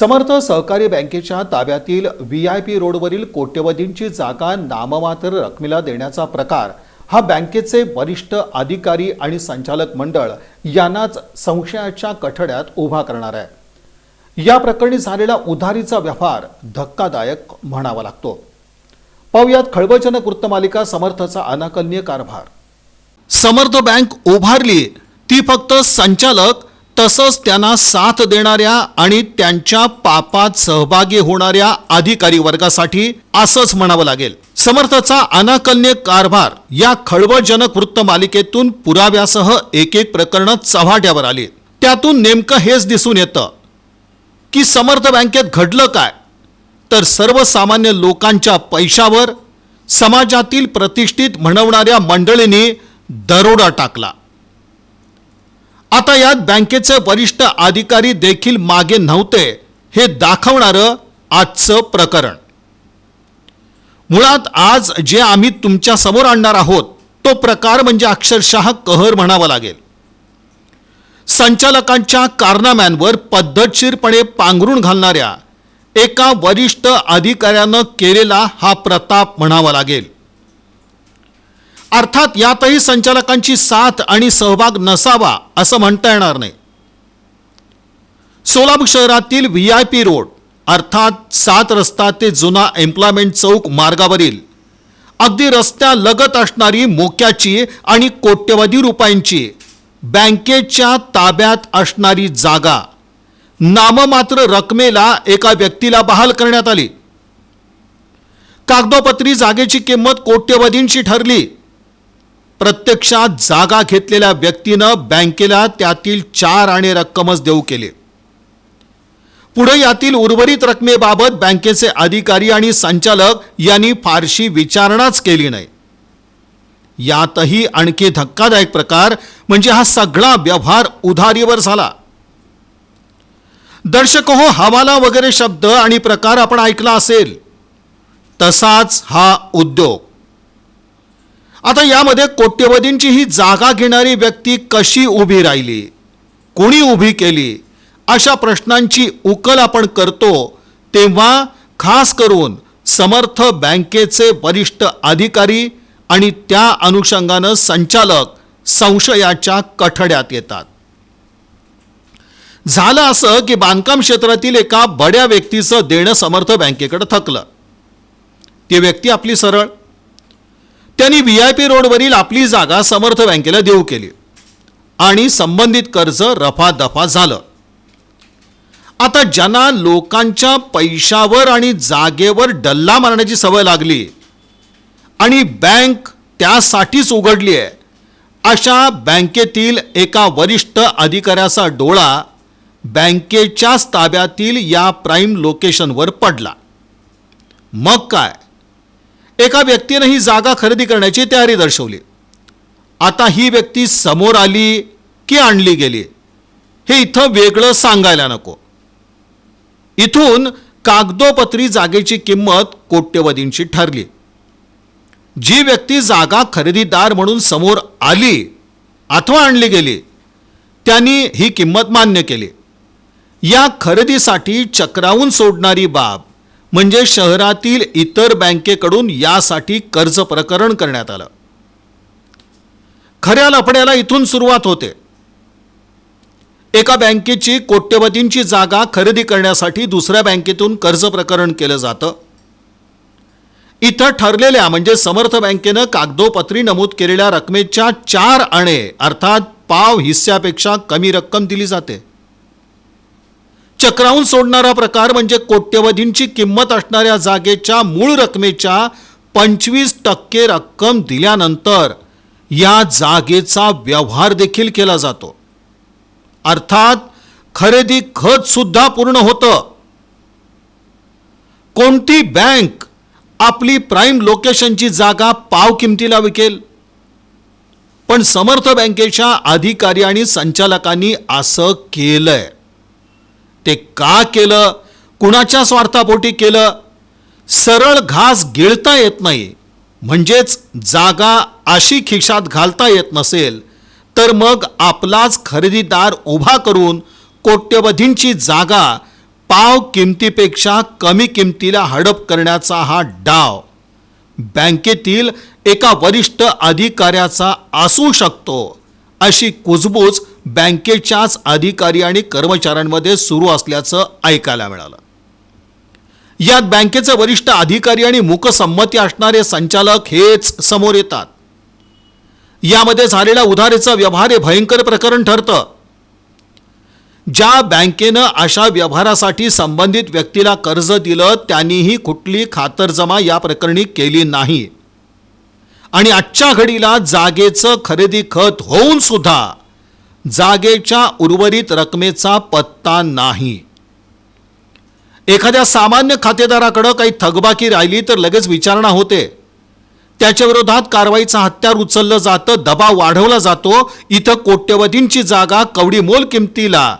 समर्थ सहकारी बँकेच्या ताब्यातील व्ही आय पी रोडवरील कोट्यवधींची जागा नाममात्र रकमेला देण्याचा प्रकार हा बँकेचे वरिष्ठ अधिकारी आणि संचालक मंडळ यांनाच संशयाच्या कठड्यात उभा करणार आहे. या प्रकरणी झालेला उधारीचा व्यवहार धक्कादायक म्हणावा लागतो. पाहुयात खळबळजनक वृत्तमालिका समर्थचा अनाकलनीय कारभार. समर्थ बँक उभारली ती फक्त संचालक तसंच त्यांना साथ देणाऱ्या आणि त्यांच्या पापात सहभागी होणाऱ्या अधिकारी वर्गासाठी असंच म्हणावं लागेल. समर्थचा अनाकल्य कारभार या खळबळजनक वृत्तमालिकेतून पुराव्यासह एक एक प्रकरणं चव्हाट्यावर आली. त्यातून नेमकं हेच दिसून येतं की समर्थ बँकेत घडलं काय? तर सर्वसामान्य लोकांच्या पैशावर समाजातील प्रतिष्ठित म्हणवणाऱ्या मंडळींनी दरोडा टाकला. आता यात बँकेचे वरिष्ठ अधिकारी देखील मागे नव्हते. हे दाखवणारं आजचं प्रकरण. मुळात आज जे आम्ही तुमच्यासमोर आणणार आहोत तो प्रकार म्हणजे अक्षरशः कहर म्हणावा लागेल. संचालकांच्या कारनाम्यांवर पद्धतशीरपणे पांघरून घालणाऱ्या एका वरिष्ठ अधिकाऱ्यानं केलेला हा प्रताप म्हणावा लागेल. अर्थात यातही संचालकांची साथ आणि सहभाग नसावा असं म्हणता येणार नाही. सोलापूर शहरातील व्ही आय पी रोड अर्थात सात रस्ता ते जुना एम्प्लॉयमेंट चौक मार्गावरील अगदी रस्त्यालगत असणारी मोक्याची आणि कोट्यवधी रुपयांची बँकेच्या ताब्यात असणारी जागा नाममात्र रकमेला एका व्यक्तीला बहाल करण्यात आली. कागदोपत्री जागेची किंमत कोट्यवधींची ठरली. प्रत्यक्षात जागा घेतलेल्या व्यक्तीनं बँकेला त्यातील चार आणि रक्कमच देऊ केली. पुढे यातील उर्वरित रकमेबाबत बँकेचे अधिकारी आणि संचालक यांनी फारशी विचारणाच केली नाही. यातही आणखी धक्कादायक प्रकार म्हणजे हा सगळा व्यवहार उधारीवर झाला. दर्शक हो हवाला वगैरे शब्द आणि प्रकार आपण ऐकला असेल. तसाच हा उद्योग. आता यामध्ये कोट्यवधींची ही जागा घेणारी व्यक्ती कशी उभी राहिली? कोणी उभी केली? अशा प्रश्नांची उकल आपण करतो तेव्हा खास करून समर्थ बँकेचे वरिष्ठ अधिकारी आणि त्या अनुषंगानं संचालक संशयाच्या कठड्यात येतात. झालं असं की बांधकाम क्षेत्रातील एका बड्या व्यक्तीचं देणं समर्थ बँकेकडे थकलं. ती व्यक्ती आपली सरळ त्यांनी व्ही आय पी रोडवरील आपली जागा समर्थ बँकेला देऊ केली. आणि संबंधित कर्ज रफादफा झालं. आता ज्यांना लोकांच्या पैशावर आणि जागेवर डल्ला मारण्याची सवय लागली आणि बँक त्यासाठीच उघडली आहे अशा बँकेतील एका वरिष्ठ अधिकाऱ्याचा डोळा बँकेच्याच ताब्यातील या प्राईम लोकेशनवर पडला. मग काय? एका व्यक्तीनं ही जागा खरेदी करण्याची तयारी दर्शवली. आता ही व्यक्ती समोर आली की आणली गेली हे इथं वेगळं सांगायला नको. इथून कागदोपत्री जागेची किंमत कोट्यवधींची ठरली. जी व्यक्ती जागा खरेदीदार म्हणून समोर आली अथवा आणली गेली त्यांनी ही किंमत मान्य केली. या खरेदीसाठी चक्रावून सोडणारी बाब म्हणजे शहरातील इतर बँकेकडून यासाठी कर्ज प्रकरण करण्यात आलं. खऱ्या लफड्याला इथून सुरुवात होते. एका बँकेची कोट्यवधींची जागा खरेदी करण्यासाठी दुसऱ्या बँकेतून कर्ज प्रकरण केलं जातं. इथं ठरलेल्या म्हणजे समर्थ बँकेनं कागदोपत्री नमूद केलेल्या रकमेच्या चार आणे अर्थात पाव हिस्स्यापेक्षा कमी रक्कम दिली जाते. चक्रावून सोडणारा प्रकार म्हणजे कोट्यवधींची किंमत असणाऱ्या जागेच्या मूळ रकमेच्या पंचवीस टक्के रक्कम दिल्यानंतर या जागेचा व्यवहार देखील केला जातो. अर्थात खरेदी खत सुद्धा पूर्ण होतं. कोणती बँक आपली प्राईम लोकेशनची जागा पाव किमतीला विकेल? पण समर्थ बँकेच्या अधिकारी आणि संचालकांनी असं केलंय. ते का केलं? कुणाच्या स्वार्थापोटी केलं? सरळ घास गिळता येत नाही. म्हणजेच जागा अशी खिशात घालता येत नसेल तर मग आपलाच खरेदीदार उभा करून कोट्यवधींची जागा पाव किमतीपेक्षा कमी किमतीला हडप करण्याचा हा डाव बँकेतील एका वरिष्ठ अधिकाऱ्याचा असू शकतो अशी कुजबूज बँकेच्याच अधिकारी आणि कर्मचाऱ्यांमध्ये सुरू असल्याचं ऐकायला मिळालं. यात बँकेचे वरिष्ठ अधिकारी आणि मूकसंमती असणारे संचालक हेच समोर येतात. यामध्ये झालेला उधारीचा व्यवहार हे भयंकर प्रकरण ठरतं. ज्या बँकेनं अशा व्यवहारासाठी संबंधित व्यक्तीला कर्ज दिलं त्यांनीही कुठली खातरजमा या प्रकरणी केली नाही. आणि आजच्या घडीला जागेचं खरेदी खत होऊन सुद्धा जागेच्या उर्वरित रकमेचा पत्ता नाही. एखाद्या सामान्य खातेदाराकडं काही थकबाकी राहिली तर लगेच विचारणा होते. त्याच्या विरोधात कारवाईचं हत्यार उचललं जातं दबाव वाढवला जातो इथं कोट्यवधींची जागा कवडी मोल किमतीला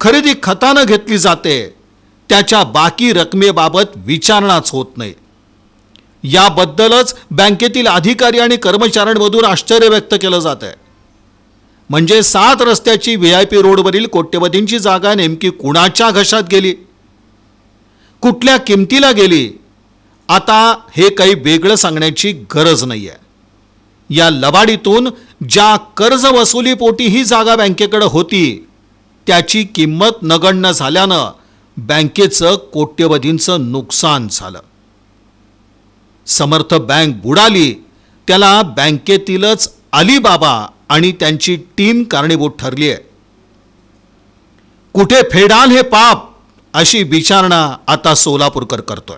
खरेदी खतानं घेतली जाते. त्याच्या बाकी रकमेबाबत विचारणाच होत नाही. याबद्दलच बँकेतील अधिकारी आणि कर्मचाऱ्यांमधून आश्चर्य व्यक्त केलं जात आहे म्हणजे सात रस्त्याची व्ही आय पी रोडवरील कोट्यवधींची जागा नेमकी कुणाच्या घशात गेली? कुठल्या किमतीला गेली? आता हे काही वेगळं सांगण्याची गरज नाही आहे या लबाडीतून ज्या कर्ज वसुलीपोटी ही जागा बँकेकडे होती त्याची किंमत नगण्य झाल्यानं बँकेचं कोट्यवधींचं नुकसान झालं. समर्थ बँक बुडाली त्याला बँकेतीलच अलीबाबा आणि त्यांची टीम कारणीभूत ठरली आहे. कुठे फेडाल हे पाप अशी विचारणा आता सोलापूरकर करतोय.